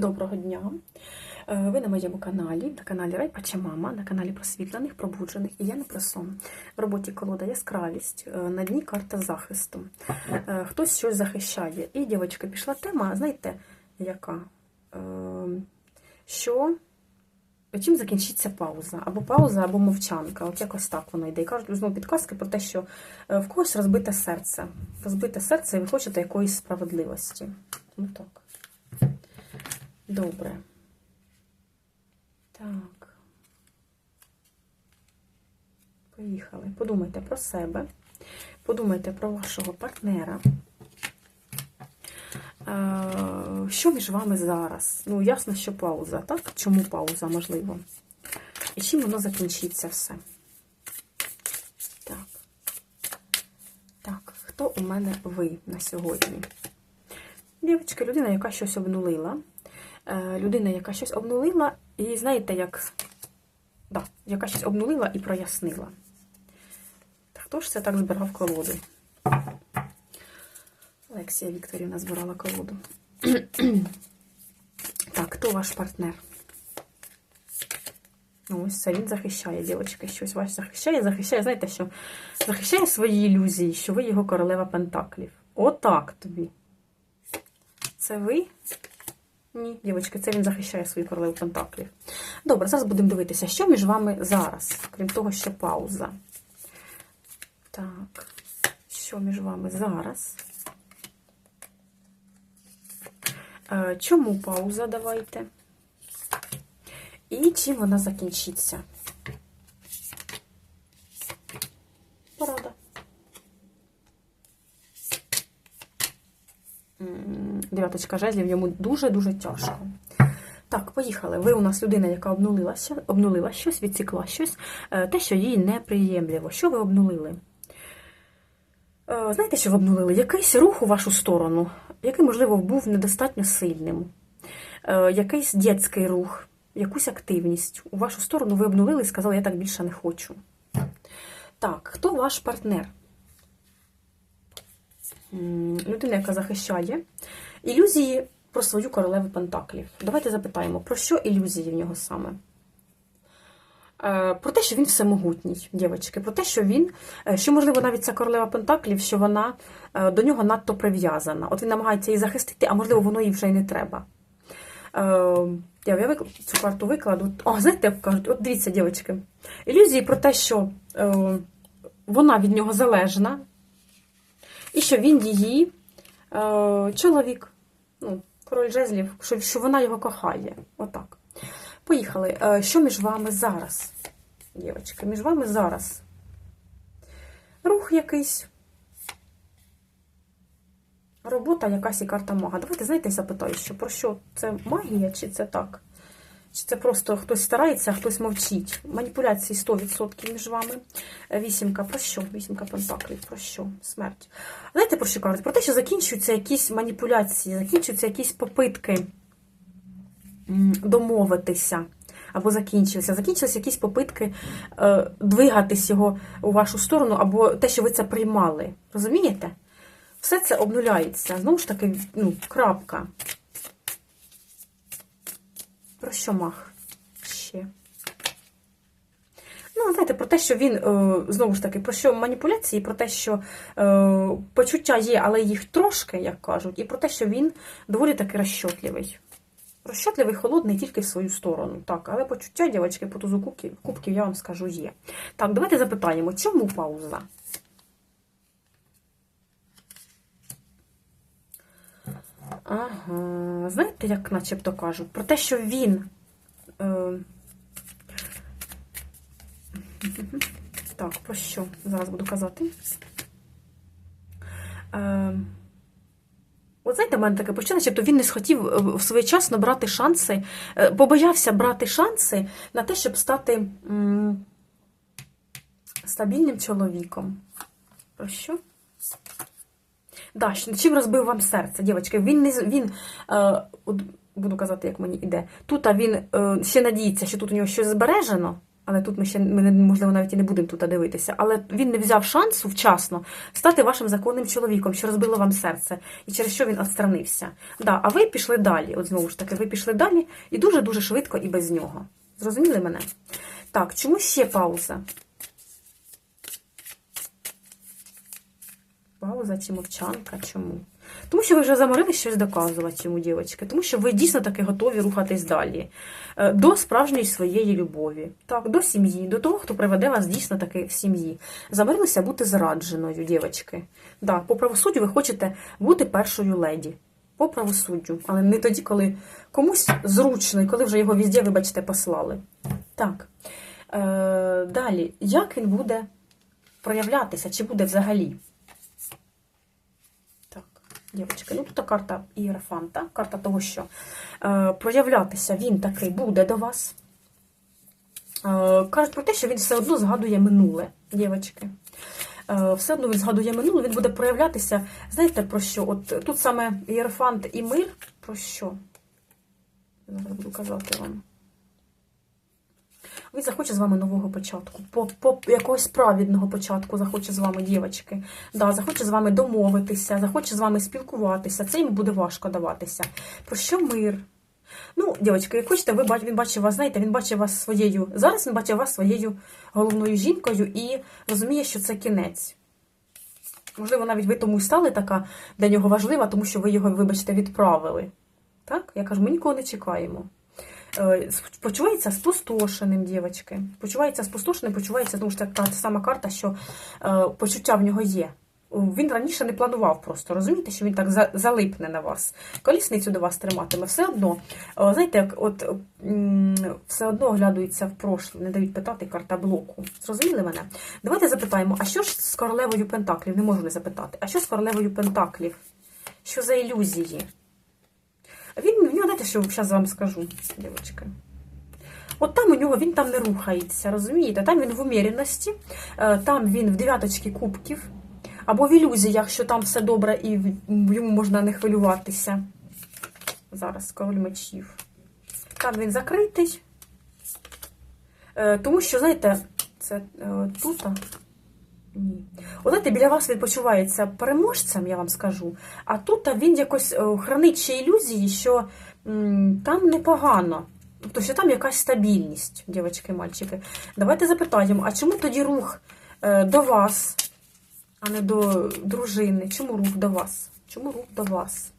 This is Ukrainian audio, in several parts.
Доброго дня! Е, Ви на моєму каналі, на каналі Райпача Мама, на каналі просвітлених, пробуджених і я не про сон. В роботі колода яскравість, е, на дні карта захисту. Е, Хтось щось захищає. І, дівчатка, пішла тема, знаєте, яка? Що чим закінчиться пауза? Або пауза, або мовчанка. От якось так воно йде. І кажуть, знову підказки про те, що в когось розбите серце. Розбите серце, і ви хочете якоїсь справедливості. Ну так. Добре. Так. Поїхали. Подумайте про себе. Подумайте про вашого партнера. Що між вами зараз? Ну, ясно, що пауза, так? Чому пауза, можливо? І чим воно закінчиться все? Так. Так, хто у мене ви на сьогодні? Дівчатка, людина, яка щось обнулила. Е, Людина, яка щось обнулила, і знаєте, як. Да, яка щось обнулила і прояснила. Хто ж це так збирав колоду? Олексія Вікторівна збирала колоду. так, хто ваш партнер? Ну, ось це він захищає, дівчатки, щось вас захищає, захищає, знаєте що? Захищає свої ілюзії, що ви його королева Пентаклів. Отак тобі. Це ви? Ні, дівчатки, це він захищає свою королеву Пентаклів. Добре, зараз будемо дивитися, що між вами зараз, крім того, що пауза. Так, що між вами зараз? Е, Чому пауза? Давайте. І чим вона закінчиться? Порада. Дев'яточка жезлів йому дуже-дуже тяжко. Так, поїхали. Ви у нас людина, яка обнулила, обнулила щось, відсікла щось, е, те, що їй неприємливо. Що ви обнулили? Е, Знаєте, що ви обнулили? Якийсь рух у вашу сторону, який, можливо, був недостатньо сильним. Е, Якийсь дітський рух, якусь активність. У вашу сторону ви обнулили і сказали, я так більше не хочу. Так, хто ваш партнер? Людина, яка захищає ілюзії про свою королеву Пентаклів. Давайте запитаємо, про що ілюзії в нього саме? Е, Про те, що він всемогутній, дівчатки, про те, що він, е, що, можливо, навіть ця королева Пентаклів, що вона е, до нього надто прив'язана. От він намагається її захистити, а можливо, воно їй вже й не треба. Я цю карту викладу. О, знаєте, кажуть, от дивіться, дівчатки, ілюзії про те, що вона від нього залежна, і що він її чоловік, ну, король жезлів, що, що вона його кохає. Отак. Поїхали. Е, Що між вами зараз, дівчатки? Між вами зараз рух якийсь. Робота якась і карта мага. Давайте, знаєте, запитаю, що про що? Це магія, чи це так? Це просто хтось старається, а хтось мовчить? Маніпуляції 100% між вами. Е, Вісімка, про що? Вісімка пентаклів, про що? Смерть. Знаєте, про що кажуть? Про те, що закінчуються якісь маніпуляції, закінчуються якісь попитки домовитися. Або закінчилися. Закінчилися якісь попитки е, двигатись його у вашу сторону, або те, що ви це приймали. Розумієте? Все це обнуляється. Знову ж таки, ну, крапка. Про що мах? Ще. Ну, знаєте, про те, що він, е, знову ж таки, про що маніпуляції, про те, що е, почуття є, але їх трошки, як кажуть, і про те, що він доволі таки розчотливий. Розчотливий, холодний тільки в свою сторону. Так, але почуття, дівчатки, по тузу кубків, кубків, я вам скажу, є. Так, давайте запитаємо, чому пауза? Ага, знаєте, як начебто кажуть, про те, що він. Е... Так, про що? Зараз буду казати. Е... От знаєте, в мене таке почуття, начебто він не схотів е, своєчасно брати шанси, е, побоявся брати шанси на те, щоб стати м, стабільним чоловіком. Про що? Да, чим розбив вам серце, дівчатки? Він не він, е, от, буду казати, як мені іде. Тут а він е, ще надіється, що тут у нього щось збережено. Але тут ми ще ми, можливо навіть і не будемо тут дивитися. Але він не взяв шансу вчасно стати вашим законним чоловіком, що розбило вам серце, і через що він відстранився. Да, а ви пішли далі. От знову ж таки, ви пішли далі і дуже дуже швидко і без нього. Зрозуміли мене? Так, чому ще пауза? Пауза чи мовчанка? Чому? Тому що ви вже заморили щось доказувати йому, дівчатки. Тому що ви дійсно таки готові рухатись далі. Е, До справжньої своєї любові. Так, до сім'ї, до того, хто приведе вас дійсно таки в сім'ї. Замирилися бути зрадженою, дівчатки. Да, по правосуддю ви хочете бути першою леді. По правосуддю, але не тоді, коли комусь зручно, і коли вже його візде, вибачте, послали. Так. Е, далі, як він буде проявлятися, чи буде взагалі? Дівчатки, ну тут карта Ієрофанта, карта того, що е, проявлятися він таки буде до вас. Е, кажуть про те, що він все одно згадує минуле, дівчатки. Е, все одно він згадує минуле, він буде проявлятися. Знаєте про що? От тут саме Ієрофант і мир, про що? Зараз буду казати вам. Він захоче з вами нового початку, по, по якогось праведного початку захоче з вами, дівчатки. Да, захоче з вами домовитися, захоче з вами спілкуватися. Це йому буде важко даватися. Про що мир? Ну, дівчатки, як хочете, ви він бачив вас, знаєте, він бачив вас своєю. Зараз він бачив вас своєю головною жінкою і розуміє, що це кінець. Можливо, навіть ви тому і стали така для нього важлива, тому що ви його, вибачте, відправили. Так? Я кажу, ми нікого не чекаємо. Е, Почувається спустошеним, дівчатки. Почувається спустошеним, почувається, тому що це та сама карта, що е, почуття в нього є. Він раніше не планував просто, розумієте, що він так залипне на вас. Колісницю до вас триматиме. Все одно, е, знаєте, як от все одно оглядується в прошле, не дають питати карта блоку. Зрозуміли мене? Давайте запитаємо, а що ж з королевою Пентаклів? Не можу не запитати. А що з королевою Пентаклів? Що за ілюзії? Він, в нього, знаєте, що зараз вам скажу, дівчатки. От там у нього він там не рухається, розумієте? Там він в уміряності, е, там він в дев'яточці кубків, або в ілюзіях, що там все добре і йому можна не хвилюватися. Зараз король мечів. Там він закритий. Е, Тому що, знаєте, це е, тут. Знаєте, біля вас він почувається переможцем, я вам скажу. А тут він якось е, хранить ще ілюзії, що там непогано. Тобто, що там якась стабільність, дівчатки, мальчики. Давайте запитаємо, а чому тоді рух е, до вас, а не до дружини? Чому рух до вас? Чому рух до вас?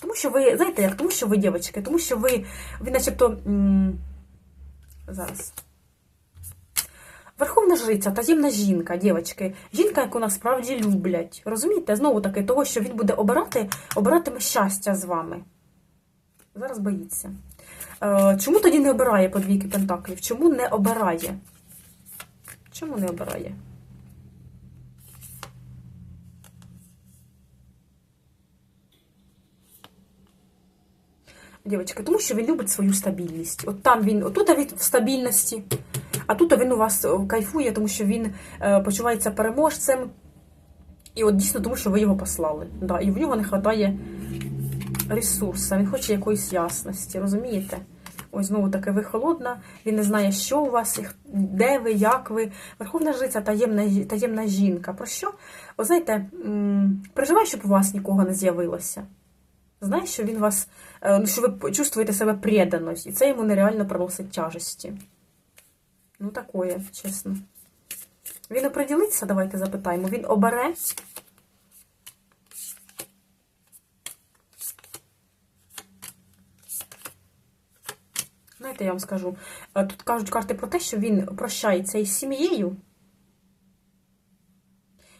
Тому що ви, знаєте як, тому що ви, дівчатки, тому що ви, ви начебто. зараз. Верховна жриця, таємна жінка, дівчатки. Жінка, яку насправді люблять. Розумієте? Знову таки, того, що він буде обирати, обиратиме щастя з вами. Зараз боїться. Е, чому тоді не обирає по двійки пентаклів? Чому не обирає? Чому не обирає? Дівчатки, тому що він любить свою стабільність. От там він, отут він в стабільності, а тут він у вас е, кайфує, тому що він е, почувається переможцем. І от дійсно тому, що ви його послали. Да, і в нього не вистачає ресурсу, він хоче якоїсь ясності, розумієте? Ось знову таки ви холодна, він не знає, що у вас, де ви, як ви. Верховна жриця таємна, таємна жінка. Про що? О, знаєте, переживай, щоб у вас нікого не з'явилося. Знає, що він вас, е, ну, що ви чувствуєте себе преданість, і це йому нереально приносить тяжесті. Ну, такое, чесно. Він оприділиться, давайте запитаємо. Він обере. Знаєте, я вам скажу. е, Тут кажуть карти про те, що він прощається із сім'єю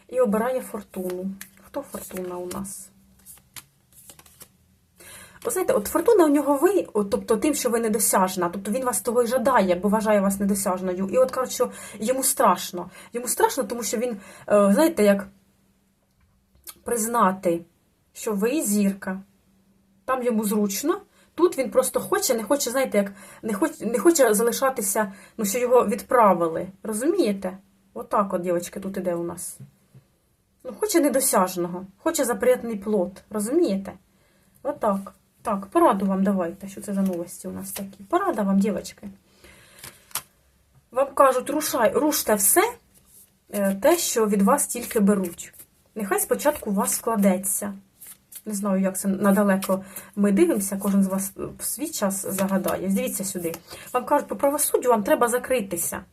і обирає фортуну. Хто фортуна у нас? Знаєте, от фортуна у нього ви, от, тобто тим, що ви недосяжна, тобто він вас того й жадає, бо вважає вас недосяжною. І от що йому страшно. Йому страшно, тому що він, е, знаєте, як признати, що ви зірка, там йому зручно. Тут він просто хоче, не хоче, знаєте, як не хоче, не хоче залишатися, ну, що його відправили. Розумієте? Отак от, дівчатки, тут іде у нас. Ну, хоче недосяжного, хоче запретний плод. Розумієте? Отак. Так, пораду вам давайте. Що це за новості у нас такі? Порада вам, дівчатки. Вам кажуть, рушай, руште все, е, те, що від вас тільки беруть. Нехай спочатку у вас складеться. Не знаю, як це надалеко ми дивимося, кожен з вас в свій час загадає. Дивіться сюди. Вам кажуть, по правосуддю вам треба закритися.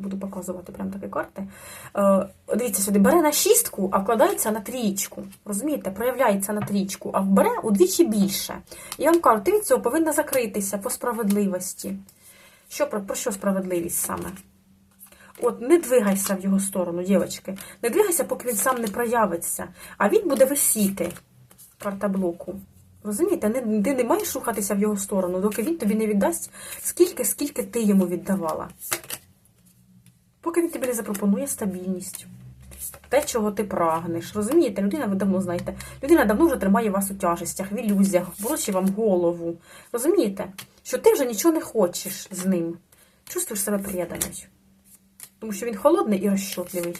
Буду показувати прям такі карти. Е, дивіться сюди, бере на шістку, а вкладається на трієчку. Розумієте, проявляється на трієчку, а бере удвічі більше. І вам кажуть, ти від цього повинна закритися по справедливості. Що про, про що справедливість саме? От не двигайся в його сторону, дівчатки. Не двигайся, поки він сам не проявиться. А він буде висіти. Карта блоку. Розумієте, не, ти не маєш рухатися в його сторону, доки він тобі не віддасть скільки, скільки ти йому віддавала. Поки він тобі не запропонує стабільність. Те, чого ти прагнеш. Розумієте, людина, ви давно знаєте, людина давно вже тримає вас у тяжестях, в ілюзіях, брочі вам голову. Розумієте, що ти вже нічого не хочеш з ним. Чувствуєш себе приєданою. Тому що він холодний і розчотливий.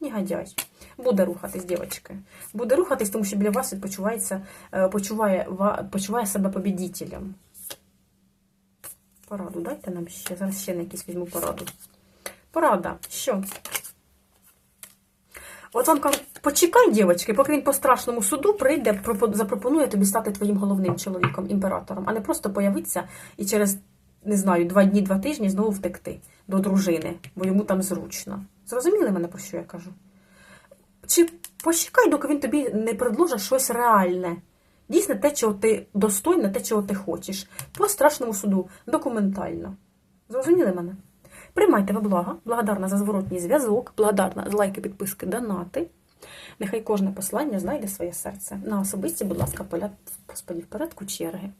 Негодяй. Буде рухатись, дівчатки. Буде рухатись, тому що біля вас відпочувається, е, почуває, почуває себе побідітелем. Пораду дайте нам ще. Зараз ще на якісь візьму пораду. Порада. Що? От вам кажуть, почекай, дівчатки, поки він по страшному суду прийде, запропонує тобі стати твоїм головним чоловіком, імператором, а не просто появитися і через, не знаю, два дні, два тижні знову втекти до дружини, бо йому там зручно. Зрозуміли мене, про що я кажу? Чи почекай, доки він тобі не предложить щось реальне. Дійсно, те, чого ти достойна, те, чого ти хочеш. По страшному суду, документально. Зрозуміли мене? Приймайте ви блага, благодарна за зворотній зв'язок, благодарна за лайки, підписки, донати. Нехай кожне послання знайде своє серце. На особисті, будь ласка, поля, господі, в порядку черги.